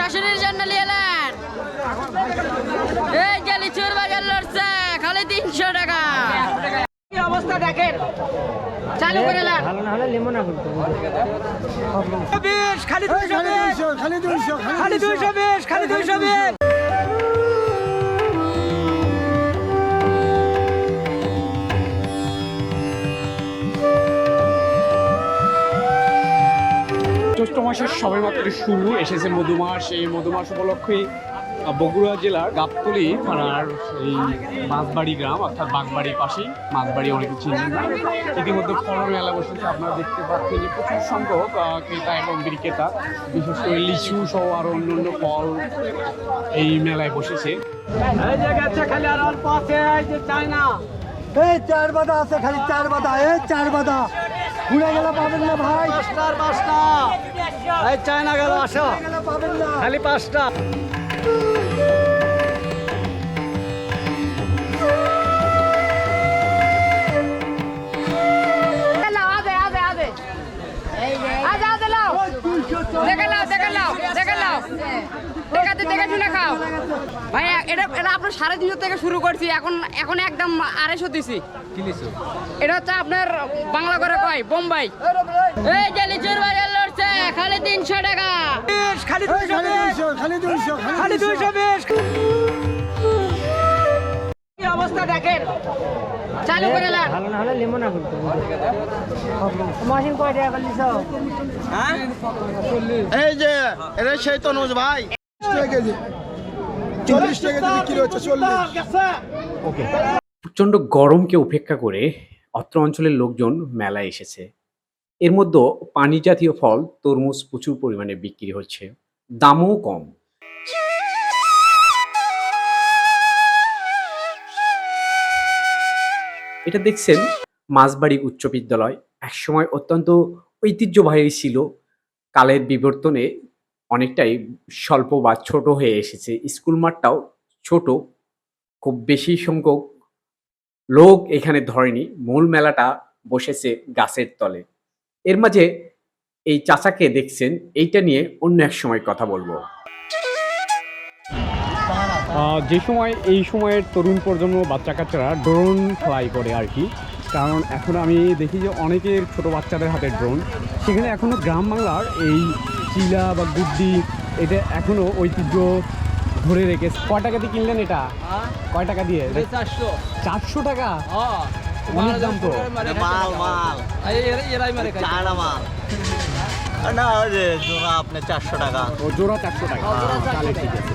শাশুড়ির জন্য নিয়ে এলেন এই যে লিচুর বাজার লড়ছে খালি তিনশো টাকা। কি অবস্থা দেখেন? চালু করে এলেন ভালো না হলে লেমন আগুন খালি দুইশো বিশ খালি দুইশো খালি দুইশো বিশ খালি দুইশো বিশ। মাসের সবেমাত্র শুরু এসেছে মধুমাস। এই মধুমাস উপলক্ষে বগুড়া জেলার গাবতলি থানার এই মাছবাড়ি গ্রাম অর্থাৎ বাগবাড়ির পাশেই মাছবাড়ি অনেকে চিনেন না ইতিমধ্যে ফল মেলা বসেছে আপনারা দেখতে পাচ্ছেন যে প্রচুর সংখ্যক ক্রেতা এবং বিক্রেতা বিশেষ করে লিচু সহ আরও অন্যান্য ফল এই মেলায় বসেছে। এই যে গেছে খালি আর অল্প আছে এই যে চায়না। এই চার বাদা আছে খালি চার বাদা এই চার বাদা। ঘুরে গেলে পাবেন না ভাই। আর পাঁচটা এই চায়না গেল আসো। খালি পাঁচটা। লাও আদে আদে আদে আদে আদে লাও দেখে লাও দেখে লাও দেখে লাও দেখাতে দেখে শুনে খাও। ভাই এটা এটা আপনার সাড়ে তিনশো থেকে শুরু করছি এখন এখন একদম আড়াইশো দিছি। এটা হচ্ছে আপনার বাংলা করে কয় বোম্বাই। এই যে লিচুর বাজার খালি তিনশো টাকা। বিশ খালি দুইশো খালি বিশ। দুইশো খালি দুইশো খালি কি অবস্থা দেখেন? চালু করে ভালো না হলে লেমন মাসিন কয় টাকা করলিস এই যে সেই তনুজ ভাই। টাকা কেজি। চল্লিশ টাকা কেজি কিলো হচ্ছে চল্লিশ। প্রচণ্ড গরমকে উপেক্ষা করে অত্র অঞ্চলের লোকজন মেলায় এসেছে। এর মধ্যে পানি জাতীয় ফল, তরমুজ প্রচুর পরিমাণে বিক্রি হচ্ছে। দামও কম। এটা দেখছেন মাঝবাড়ি উচ্চ বিদ্যালয়। একসময় অত্যন্ত ঐতিহ্যবাহী ছিল। কালের বিবর্তনে অনেকটাই স্বল্প বা ছোট হয়ে এসেছে। স্কুল মাঠটাও ছোট, খুব বেশি সংখ্যক লোক এখানে ধরেনি। মূল মেলাটা বসেছে গাছের তলে। এর মাঝে এই চাচাকে দেখছেন এইটা নিয়ে অন্য এক সময় কথা বলব। যে সময় এই সময়ের তরুণ প্রজন্ম বাচ্চা কাচ্চারা ড্রোন ফ্লাই করে আর কি। কারণ এখন আমি দেখি যে অনেকের ছোট বাচ্চাদের হাতে ড্রোন। সেখানে এখনও গ্রাম বাংলার এই চিলা বা গুড্ডি এটা এখনও ঐতিহ্য ধরে রেখেছে। কয় টাকা দিয়ে কিনলেন এটা? কয় টাকা দিয়ে? চারশো। চারশো টাকা? হ্যাঁ। অনেক দাম তো মাল মাল এরাই মারে চারা মাল না ওই যে জোড়া আপনার চারশো টাকা ও জোড়া চারশো টাকা তাহলে ঠিক আছে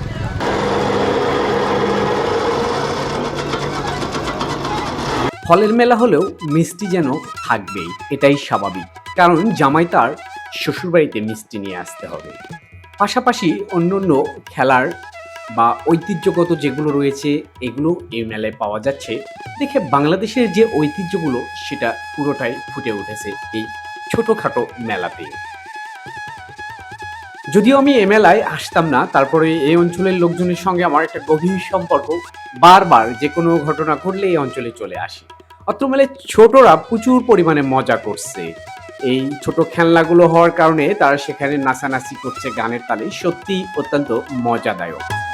ফলের মেলা হলেও মিষ্টি যেন থাকবেই এটাই স্বাভাবিক। কারণ জামাই তার শ্বশুরবাড়িতে মিষ্টি নিয়ে আসতে হবে। পাশাপাশি অন্য অন্য খেলার বা ঐতিহ্যগত যেগুলো রয়েছে, এগুলো এই মেলায় পাওয়া যাচ্ছে। দেখে বাংলাদেশের যে ঐতিহ্যগুলো, সেটা পুরোটাই ফুটে উঠেছে এই ছোটোখাটো মেলাতে। যদিও আমি এ মেলায় আসতাম না, তারপরে এই অঞ্চলের লোকজনের সঙ্গে আমার একটা গভীর সম্পর্ক, বারবার যে কোনো ঘটনা ঘটলে এই অঞ্চলে চলে আসি। অত্র মেলায় ছোটরা প্রচুর পরিমাণে মজা করছে। এই ছোট খেলনাগুলো হওয়ার কারণে তারা সেখানে নাচানাচি করছে গানের তালে সত্যি অত্যন্ত মজাদায়ক।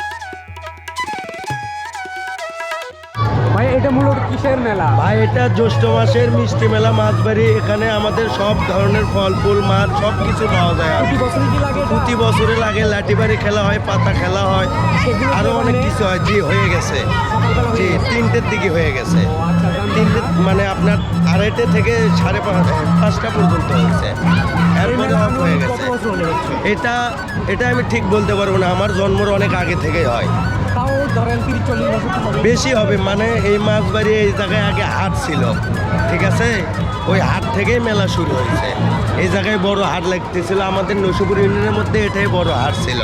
এটা মূলত কিসের মেলা? ভাই এটা জ্যৈষ্ঠ মাসের মিষ্টি মেলা মাছবাড়ি এখানে আমাদের সব ধরনের ফল ফুল মাছ সব কিছু পাওয়া যায়। কি। বছর কি লাগে প্রতি বছরে লাগে। লাঠি বাড়ি খেলা হয় পাতা খেলা হয়। আরও অনেক কিছু হয়। জি হয়ে গেছে। জি তিনটের দিকে হয়ে গেছে। তিনটে মানে আপনার আড়াইটে থেকে সাড়ে পাঁচ পাঁচটা পর্যন্ত হয়েছে। এটা এটা আমি ঠিক বলতে পারব না আমার জন্মর অনেক আগে থেকেই হয়। বেশি হবে মানে এই মাছ বাড়ি এই জায়গায় আগে হাট ছিল ঠিক আছে? ওই হাট থেকেই মেলা শুরু হয়েছে। এই জায়গায় বড় হাট লাগতেছিল আমাদের নসিপুর ইউনিয়নের মধ্যে এটাই বড় হাট ছিল।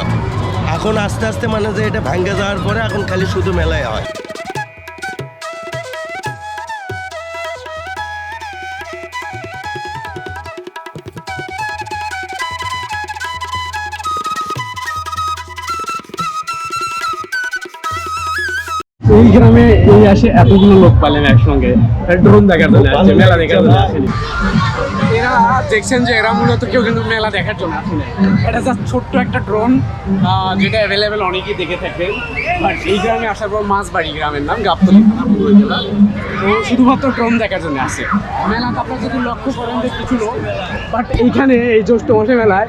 এখন আস্তে আস্তে মানে যে এটা ভাঙ্গে যাওয়ার পরে এখন খালি শুধু মেলায় হয়। এই গ্রামে এই আসে এতগুলো লোক পালেন একসঙ্গে ড্রোন দেখার জন্য মেলা দেখার জন্য। আপনারা দেখছেন যে এরা মূলত কেউ কিন্তু মেলা দেখার জন্য আসলে এটা জাস্ট ছোট্ট একটা ড্রোন যেটা অ্যাভেলেবেল অনেকেই দেখে থাকবেন। বাট এই গ্রামে আসার পর মাছবাড়ি গ্রামের নাম গাবতলি থানা জেলা। তো শুধুমাত্র ড্রোন দেখার জন্য আসে। মেলাতে আপনারা যদি লক্ষ্য করেন যে কিছু লোক বাট এইখানে এই জ্যৈষ্ঠ মাসে মেলায়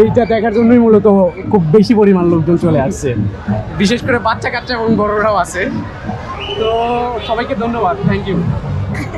এইটা দেখার জন্যই মূলত খুব বেশি পরিমাণ লোকজন চলে আসছে। বিশেষ করে বাচ্চা কাচ্চা এবং বড়রাও আছে। তো সবাইকে ধন্যবাদ। Thank you